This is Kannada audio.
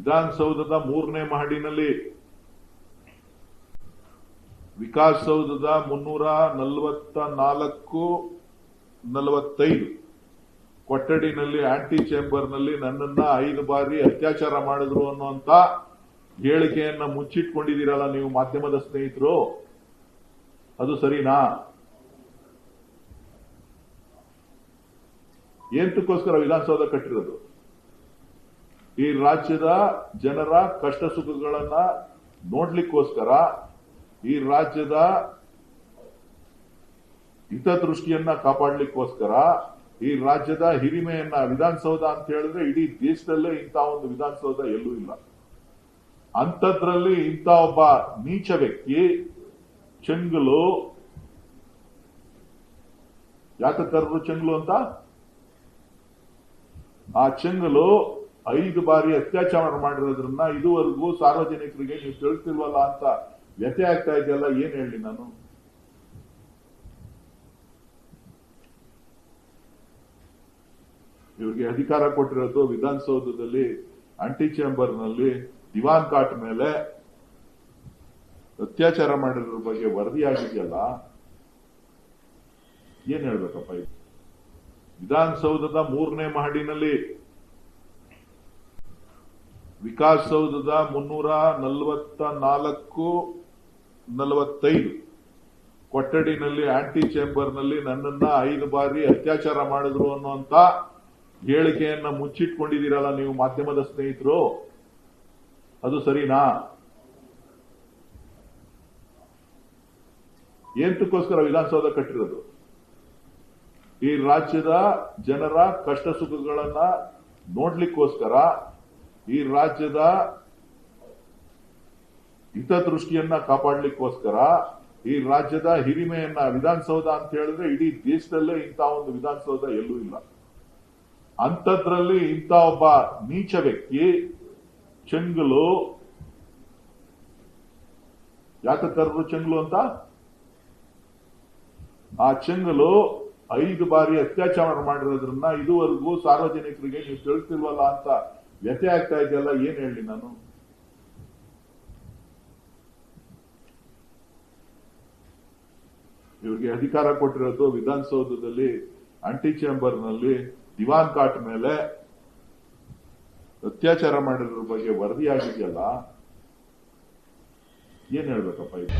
ವಿಧಾನಸೌಧದ ಮೂರನೇ ಮಹಡಿನಲ್ಲಿ ವಿಕಾಸಸೌಧದ ಮುನ್ನೂರ ನಲವತ್ತ ನಾಲ್ಕು, ನಲವತ್ತೈದು ಕೊಠಡಿನಲ್ಲಿ, ಆಂಟಿ ಚೇಂಬರ್ನಲ್ಲಿ ನನ್ನನ್ನ ಐದು ಬಾರಿ ಅತ್ಯಾಚಾರ ಮಾಡಿದ್ರು ಅನ್ನುವಂತ ಹೇಳಿಕೆಯನ್ನ ಮುಚ್ಚಿಟ್ಕೊಂಡಿದ್ದೀರಲ್ಲ ನೀವು ಮಾಧ್ಯಮದ ಸ್ನೇಹಿತರು? ಅದು ಸರಿನಾ? ಎಂತಕ್ಕೋಸ್ಕರ ವಿಧಾನಸೌಧ ಕಟ್ಟಿರೋದು? ಈ ರಾಜ್ಯದ ಜನರ ಕಷ್ಟ ಸುಖಗಳನ್ನ ನೋಡ್ಲಿಕ್ಕೋಸ್ಕರ ಈ ರಾಜ್ಯದ ಹಿತದೃಷ್ಟಿಯನ್ನ ಕಾಪಾಡ್ಲಿಕ್ಕೋಸ್ಕರ ಈ ರಾಜ್ಯದ ಹಿರಿಮೆಯನ್ನ ವಿಧಾನಸೌಧ ಅಂತ ಹೇಳಿದ್ರೆ ಇಡೀ ದೇಶದಲ್ಲೇ ಇಂಥ ಒಂದು ವಿಧಾನಸೌಧ ಎಲ್ಲೂ ಇಲ್ಲ. ಅಂಥದ್ರಲ್ಲಿ ಇಂಥ ಒಬ್ಬ ನೀಚ ವ್ಯಕ್ತಿ ಚೆಂಗಲು ಯಾಕೆ ಕರೆದ್ರು ಚೆಂಗಲು ಅಂತ? ಆ ಚೆಂಗಲು ಐದು ಬಾರಿ ಅತ್ಯಾಚಾರ ಮಾಡಿರೋದ್ರನ್ನ ಇದುವರೆಗೂ ಸಾರ್ವಜನಿಕರಿಗೆ ನೀವು ತಿಳ್ತಿಲ್ವಲ್ಲ ಅಂತ ವ್ಯಥೆ ಆಗ್ತಾ ಇದೆಯಲ್ಲ, ಏನ್ ಹೇಳಿ ನಾನು? ಇವ್ರಿಗೆ ಅಧಿಕಾರ ಕೊಟ್ಟಿರೋದು ವಿಧಾನಸೌಧದಲ್ಲಿ ಆಂಟಿ ಚೇಂಬರ್ನಲ್ಲಿ ದಿವಾನ್ ಕಾಟ್ ಮೇಲೆ ಅತ್ಯಾಚಾರ ಮಾಡಿರೋ ಬಗ್ಗೆ ವರದಿ ಆಗಿದೆಯಲ್ಲ, ಏನ್ ಹೇಳ್ಬೇಕಪ್ಪ ಇದು? ವಿಧಾನಸೌಧದ ಮೂರನೇ ಮಹಡಿನಲ್ಲಿ ವಿಕಾಸಸೌಧದ ಮುನ್ನೂರ ನಲವತ್ತ ನಾಲ್ಕು, ನಲವತ್ತೈದು ಕೊಠಡಿನಲ್ಲಿ ಆಂಟಿ ಚೇಂಬರ್ನಲ್ಲಿ ನನ್ನನ್ನ ಐದು ಬಾರಿ ಅತ್ಯಾಚಾರ ಮಾಡಿದ್ರು ಅನ್ನುವಂತ ಹೇಳಿಕೆಯನ್ನ ಮುಚ್ಚಿಟ್ಕೊಂಡಿದ್ದೀರಲ್ಲ ನೀವು ಮಾಧ್ಯಮದ ಸ್ನೇಹಿತರು? ಅದು ಸರಿನಾ? ಏಂತಕ್ಕೋಸ್ಕರ ವಿಧಾನಸೌಧ ಕಟ್ಟಿರೋದು? ಈ ರಾಜ್ಯದ ಜನರ ಕಷ್ಟ ಸುಖಗಳನ್ನ ನೋಡ್ಲಿಕ್ಕೋಸ್ಕರ ಈ ರಾಜ್ಯದ ಹಿತದೃಷ್ಟಿಯನ್ನ ಕಾಪಾಡಲಿಕ್ಕೋಸ್ಕರ ಈ ರಾಜ್ಯದ ಹಿರಿಮೆಯನ್ನ ವಿಧಾನಸೌಧ ಅಂತ ಹೇಳಿದ್ರೆ ಇಡೀ ದೇಶದಲ್ಲೇ ಇಂಥ ಒಂದು ವಿಧಾನಸೌಧ ಎಲ್ಲೂ ಇಲ್ಲ. ಅಂಥದ್ರಲ್ಲಿ ಇಂಥ ಒಬ್ಬ ನೀಚ ವ್ಯಕ್ತಿ ಚೆಂಗಲು, ಯಾಕೆ ಕರೆದ್ರು ಚೆಂಗಲು ಅಂತ? ಆ ಚೆಂಗಲು ಐದು ಬಾರಿ ಅತ್ಯಾಚಾರ ಮಾಡಿರೋದ್ರನ್ನ ಇದುವರೆಗೂ ಸಾರ್ವಜನಿಕರಿಗೆ ನೀವು ತಿಳಿತಿಲ್ವಲ್ಲ ಅಂತ ವ್ಯಥೆ ಆಗ್ತಾ ಇದೆಯಲ್ಲ, ಏನ್ ಹೇಳಿ ನಾನು? ಇವ್ರಿಗೆ ಅಧಿಕಾರ ಕೊಟ್ಟಿರೋದು ವಿಧಾನಸೌಧದಲ್ಲಿ ಆಂಟಿ ಚೇಂಬರ್ನಲ್ಲಿ ದಿವಾನ್ ಕಾಟ್ ಮೇಲೆ ಅತ್ಯಾಚಾರ ಮಾಡಿರೋ ಬಗ್ಗೆ ವರದಿ ಆಗಿದೆಯಲ್ಲ ಏನ್ ಹೇಳ್ಬೇಕಪ್ಪ ಇದು?